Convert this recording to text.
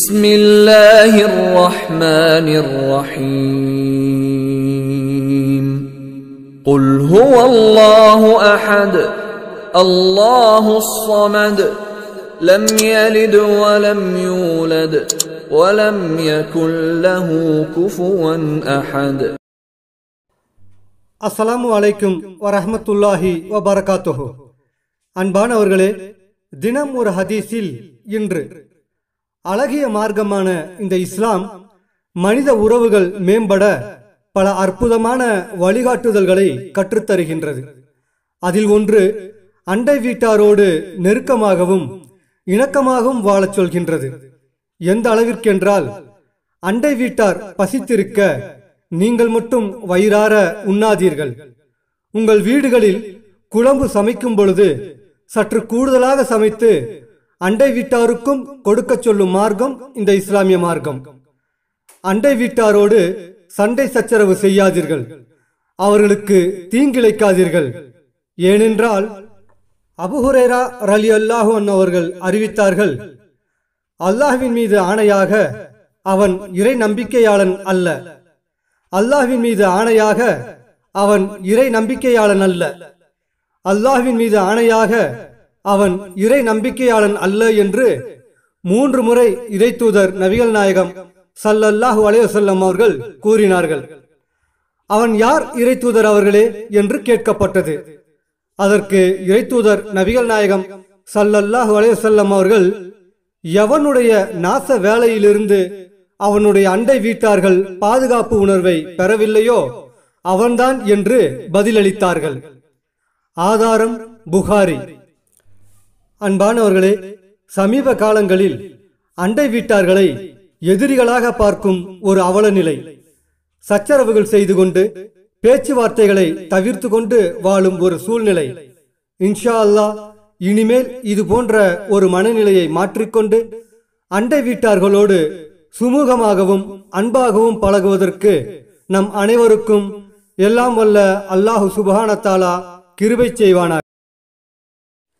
بسم الله الرحمن الرحيم قل هو الله احد الله الصمد لم يلد ولم يولد ولم يكن له كفوا احد அஸ்ஸலாமு அலைக்கும் வரஹ்மத்துல்லாஹி வபரகாத்துஹு அன்பானவர்களே தினம் ஒரு ஹதீஸில் இன்று அழகிய மார்க்கமான இந்த இஸ்லாம் மனித உறவுகள் மேம்பட பல அற்புதமான வழிகாட்டுதல்களை கற்றுத்தருகின்றது. அதில் ஒன்று அண்டை வீட்டாரோடு நெருக்கமாகவும் இணக்கமாகவும் வாழச் சொல்கின்றது. எந்த அளவிற்கென்றால் அண்டை வீட்டார் பசித்திருக்க நீங்கள் மட்டும் வயிறார உண்ணாதீர்கள். உங்கள் வீடுகளில் குழம்பு சமைக்கும் பொழுது சற்று கூடுதலாக சமைத்து அண்டை வீட்டாருக்கும் கொடுக்கச் சொல்லும் மார்க்கம் இந்த இஸ்லாமிய மார்க்கம். அண்டை வீட்டாரோடு சண்டை சச்சரவு செய்யாதீர்கள். அவர்களுக்கு தீங்கிழைக்காதீர்கள். ஏனென்றால் அபுஹுரேரா ரலி அல்லாஹு அவர்கள் அறிவித்தார்கள் அல்லாஹ்வின் மீது ஆணையாக அவன் இறை நம்பிக்கையாளன் அல்ல. அல்லாஹ்வின் மீது ஆணையாக அவன் இறை நம்பிக்கையாளன் அல்ல. அல்லாஹ்வின் மீது ஆணையாக அவன் இறை நம்பிக்கையாளன் அல்ல என்று மூன்று முறை இறைத்தூதர் நபிகள் நாயகம் சல்லல்லாஹு அலையசல்லம் அவர்கள் கூறினார்கள். அவன் யார் இறைத்தூதர் அவர்களே என்று கேட்கப்பட்டது. அதற்கு இறைத்தூதர் நபிகள் நாயகம் சல்லல்லாஹு அலையசல்லம் அவர்கள் எவனுடைய நாச வேலையிலிருந்து அவனுடைய அண்டை வீட்டார்கள் பாதுகாப்பு உணர்வை பெறவில்லையோ அவன்தான் என்று பதிலளித்தார்கள். ஆதாரம் புகாரி. அன்பானவர்களே சமீப காலங்களில் அண்டை வீட்டார்களை எதிரிகளாக பார்க்கும் ஒரு அவல நிலை சச்சரவுகள் செய்து கொண்டு பேச்சுவார்த்தைகளை தவிர்த்து கொண்டு வாழும் ஒரு சூழ்நிலை. இன்ஷா அல்லாஹ் இனிமேல் இது போன்ற ஒரு மனநிலையை மாற்றிக்கொண்டு அண்டை வீட்டார்களோடு சுமூகமாகவும் அன்பாகவும் பழகுவதற்கு நம் அனைவருக்கும் எல்லாம் வல்ல அல்லாஹு சுபஹானத்தாலா கிருபை செய்வானார்